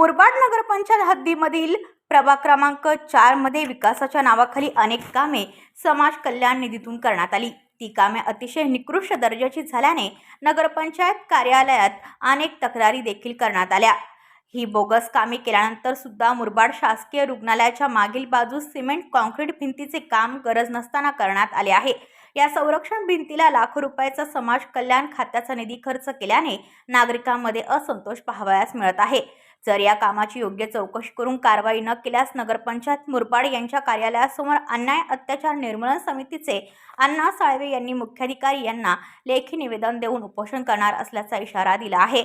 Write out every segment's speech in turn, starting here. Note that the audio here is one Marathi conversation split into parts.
मुरबाड नगरपंचायत हद्दीमधील प्रभाग क्रमांक चारमध्ये विकासाच्या नावाखाली अनेक कामे समाज कल्याण निधीतून करण्यात आली. ती कामे अतिशय निकृष्ट दर्जाची झाल्याने नगरपंचायत कार्यालयात अनेक तक्रारी देखील करण्यात आल्या. ही बोगस कामे केल्यानंतर सुद्धा मुरबाड शासकीय रुग्णालयाच्या मागील बाजूस सिमेंट कॉन्क्रीट भिंतीचे काम गरज नसताना करण्यात आले आहे. या संरक्षण भिंतीला लाखो रुपयाचा समाज कल्याण खात्याचा निधी खर्च केल्याने नागरिकांमध्ये असंतोष पाहावयास मिळत आहे. जर या कामाची योग्य चौकशी करून कारवाई न केल्यास नगरपंचायत मुरबाड यांच्या कार्यालयासमोर अन्याय अत्याचार निर्मूलन समितीचे अण्णा साळवे यांनी मुख्याधिकारी यांना लेखी निवेदन देऊन उपोषण करणार असल्याचा इशारा दिला आहे.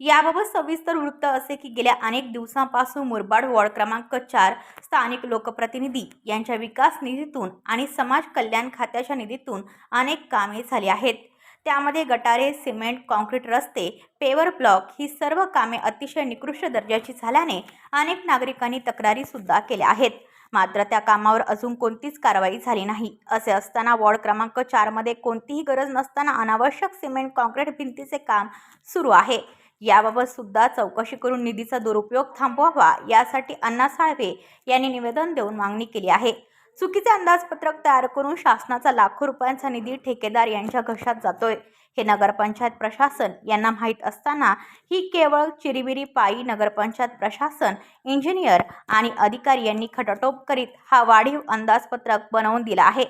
याबाबत सविस्तर वृत्त असे की गेल्या अनेक दिवसांपासून मुरबाड वॉर्ड क्रमांक चार स्थानिक लोकप्रतिनिधी यांच्या विकास निधीतून आणि समाज कल्याण खात्याच्या निधीतून अनेक कामे झाली आहेत. त्यामध्ये गटारे सिमेंट कॉन्क्रीट रस्ते पेवर ब्लॉक ही सर्व कामे अतिशय निकृष्ट दर्जाची झाल्याने अनेक नागरिकांनी तक्रारीसुद्धा केल्या आहेत. मात्र त्या कामावर अजून कोणतीच कारवाई झाली नाही. असे असताना वॉर्ड क्रमांक चारमध्ये कोणतीही गरज नसताना अनावश्यक सिमेंट कॉन्क्रीट भिंतीचे काम सुरू आहे. याबाबत सुद्धा चौकशी करून निधीचा दुरुपयोग थांबवावा यासाठी अण्णा साळवे यांनी निवेदन देऊन मागणी केली आहे. चुकीचे अंदाजपत्रक तयार करून शासनाचा लाखो रुपयांचा निधी ठेकेदार यांच्या घशात जातोय. हे नगरपंचायत प्रशासन यांना माहीत असताना ही केवळ चिरीबिरी पायी नगरपंचायत प्रशासन इंजिनियर आणि अधिकारी यांनी खटटोप करीत हा वाढीव अंदाजपत्रक बनवून दिला आहे.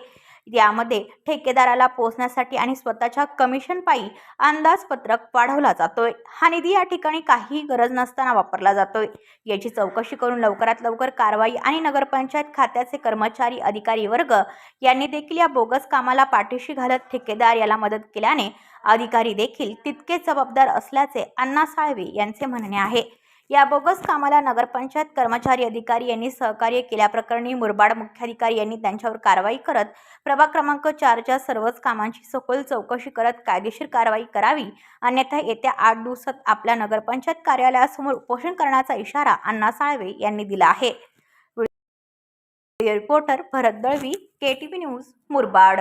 यामध्ये ठेकेदाराला पोचण्यासाठी आणि स्वतःच्या कमिशन पायी अंदाजपत्रक वाढवला जातोय. हा निधी या ठिकाणी काहीही गरज नसताना वापरला जातोय. याची चौकशी करून लवकरात लवकर कारवाई आणि नगरपंचायत खात्याचे कर्मचारी अधिकारी वर्ग यांनी देखील या बोगस कामाला पाठीशी घालत ठेकेदार याला मदत केल्याने अधिकारी देखील तितके जबाबदार असल्याचे अण्णा साळवे यांचे म्हणणे आहे. या बोगस कामाला नगरपंचायत कर्मचारी अधिकारी यांनी सहकार्य केल्याप्रकरणी मुरबाड मुख्याधिकारी यांनी त्यांच्यावर कारवाई करत प्रभाग क्रमांक चारच्या सर्वच कामांची सखोल चौकशी करत कायदेशीर कारवाई करावी. अन्यथा येत्या आठ दिवसात आपल्या नगरपंचायत कार्यालयासमोर उपोषण करण्याचा इशारा अण्णा साळवे यांनी दिला आहे. Reporter Bharat Dalvi K T news Murbad.